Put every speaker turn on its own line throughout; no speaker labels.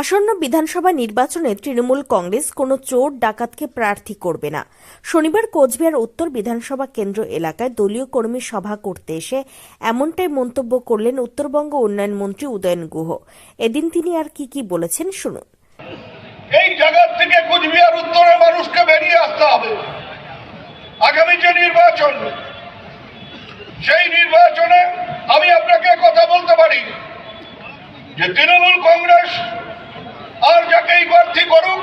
আসন্ন বিধানসভা নির্বাচনে তৃণমূল কংগ্রেস কোনো চোর ডাকাতকে প্রার্থী করবে না। শনিবার কোচবিহার উত্তর বিধানসভা কেন্দ্র এলাকায় দলীয় কর্মী সভা করতে এসে এমনটাই মন্তব্য করলেন উত্তরবঙ্গ উন্নয়ন মন্ত্রী উদয়ন গুহ। এদিন তিনি আর কি কি বলেছেন শুনুন।
এই জায়গার থেকে কুচবিহার উত্তরের মানুষকে বেরিয়ে আসতে হবে। আগামী যে নির্বাচন, সেই নির্বাচনে আমি আপনাকে কথা বলতে পারি যে তৃণমূল কংগ্রেস আর যাকেই প্রার্থী করুক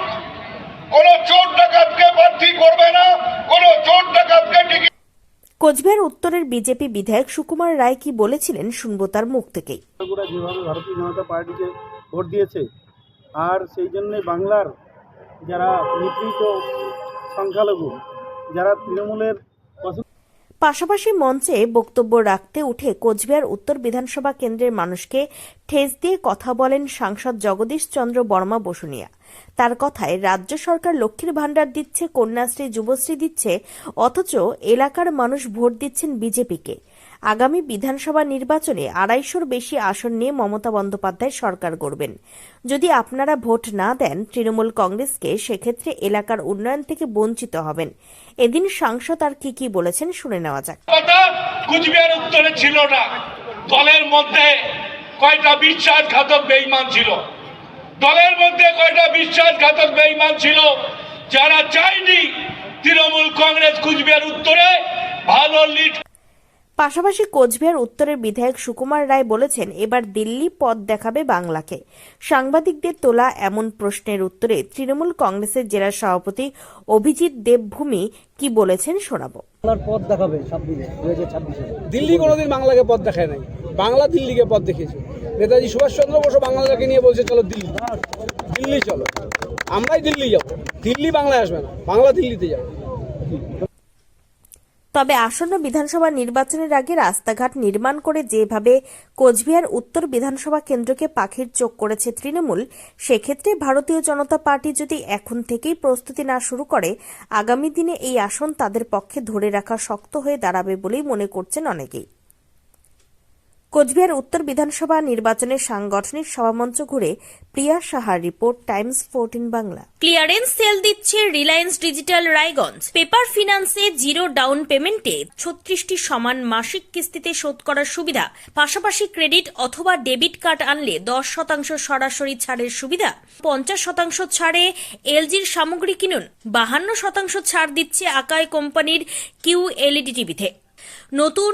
কোন চোর ডাকাতকে প্রার্থী করবে না কোন চোর ডাকাতকে টিকিট
কোচবিহার উত্তরের বিজেপি বিধায়ক সুকুমার রায় কি বলেছিলেন শুনব তার মুখ থেকেই।
যেভাবে ভারতীয় জনতা পার্টিকে ভোট দিয়েছে আর সেই জন্যে বাংলার যারা নিপীড়িত সংখ্যালঘু যারা তৃণমূলের
পাশাপাশি মঞ্চে বক্তব্য রাখতে উঠে কোচবিহার উত্তর বিধানসভা কেন্দ্রের মানুষকে ঠেস দিয়ে কথা বলেন সাংসদ জগদীশ চন্দ্র বর্মা বসুনিয়া। তার কথায় রাজ্য সরকার লক্ষ্মীর ভাণ্ডার দিচ্ছে, কন্যাশ্রী, যুবশ্রী দিচ্ছে, অথচ এলাকার মানুষ ভোট দিচ্ছেন বিজেপিকে। আগামী বিধানসভা নির্বাচনে আড়াইশোর বেশি আসন নিয়ে মমতা বন্দ্যোপাধ্যায় সরকার গড়বেন। যদি আপনারা ভোট না দেন, তৃণমূল কংগ্রেসকে সেক্ষেত্রে এলাকার উন্নয়ন থেকে বঞ্চিত হবেন। এদিন সাংসদ আর কি কি বলেছেন শুনে নেওয়া যাক।
কুচবিহার উত্তরে ছিল না। দলের মধ্যে কয়টা বিশ্বাসঘাতক বেঈমান ছিল? দলের মধ্যে কয়টা বিশ্বাসঘাতক বেঈমান ছিল? যারা চায়নি তৃণমূল কংগ্রেস কুচবিহার উত্তরে ভালো লিড
পাশাপাশি কোচবিহার উত্তরের বিধায়ক সুকুমার রায় বলেছেন এবার দিল্লি পথ দেখাবে বাংলাকে। সাংবাদিকদের তোলা এমন প্রশ্নের উত্তরে তৃণমূল কংগ্রেসের জেলা সভাপতি অভিজিৎ দেবভূমি কি বলেছেন শোনাবো।
বাংলার পথ দেখাবে
দিল্লি কোনোদিন বাংলাকে পথ দেখায় নাই। বাংলা দিল্লিকে পথ দেখিয়েছে। নেতাজি সুভাষচন্দ্র বসু বাংলাকে নিয়ে বলছে চলো দিল্লি। দিল্লি চলো। আমরাই দিল্লি যাব। দিল্লি বাংলায় আসবে না। বাংলা দিল্লিতে যাবে।
তবে আসন্ন বিধানসভা নির্বাচনের আগে রাস্তাঘাট নির্মাণ করে যেভাবে কোচবিহার উত্তর বিধানসভা কেন্দ্রকে পাখির চোখ করেছে তৃণমূল, সেক্ষেত্রে ভারতীয় জনতা পার্টি যদি এখন থেকেই প্রস্তুতি না শুরু করে, আগামী দিনে এই আসন তাদের পক্ষে ধরে রাখা শক্ত হয়ে দাঁড়াবে বলেই মনে করছেন অনেকেই। কোচবিহার উত্তর বিধানসভা নির্বাচনের সাংগঠনিক সভামঞ্চ ঘুরে প্রিয়া সাহার report, Times fourteen Bangla.
Clearance sale দিচ্ছে রিলায়েন্স ডিজিটাল রায়গঞ্জ। পেপার ফিনান্সে জিরো ডাউন পেমেন্টে ছত্রিশটি সমান মাসিক কিস্তিতে শোধ করার সুবিধা। পাশাপাশি ক্রেডিট অথবা ডেবিট কার্ড আনলে দশ শতাংশ সরাসরি ছাড়ের সুবিধা। পঞ্চাশ শতাংশ ছাড়ে এলজির সামগ্রী কিনুন। বাহান্ন শতাংশ ছাড় দিচ্ছে আকাই কোম্পানির কিউ এলইডি টিভিতে। নতুন